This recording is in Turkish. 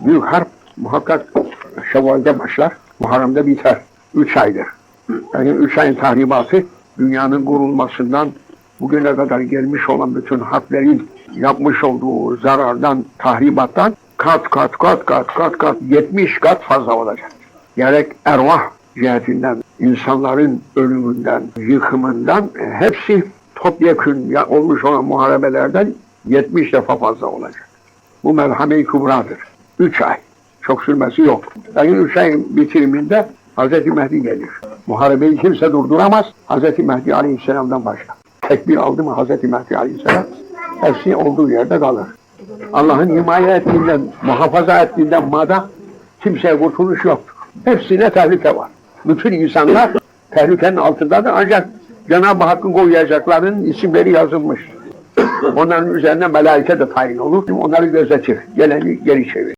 Büyük harp muhakkak Şevval'de başlar, Muharrem'de biter. Üç aydır. Yani üç ayın tahribatı dünyanın kurulmasından bugüne kadar gelmiş olan bütün harplerin yapmış olduğu zarardan, tahribattan kat kat kat kat kat kat 70 kat fazla olacak. Gerek ervah cihetinden, insanların ölümünden, yıkımından e, hepsi topyekün olmuş olan muharebelerden 70 defa fazla olacak. Bu merhame-i kübradır. Üç ay. Çok sürmesi yok. Yani üç ayın bitiriminde Hz. Mehdi gelir. Muharebeyi kimse durduramaz. Hz. Mehdi Aleyhisselam'dan başka. Tekbir aldı mı Hz. Mehdi Aleyhisselam hepsi olduğu yerde kalır. Allah'ın himaye ettiğinden, muhafaza ettiğinden mada kimseye kurtuluş yoktur. Hepsine tehlike var. Bütün insanlar tehlikenin altındadır ancak Cenab-ı Hakk'ın koyacaklarının isimleri yazılmış. Onların üzerine melaike de tayin olur. Onları gözetir. Geleni geri çevir.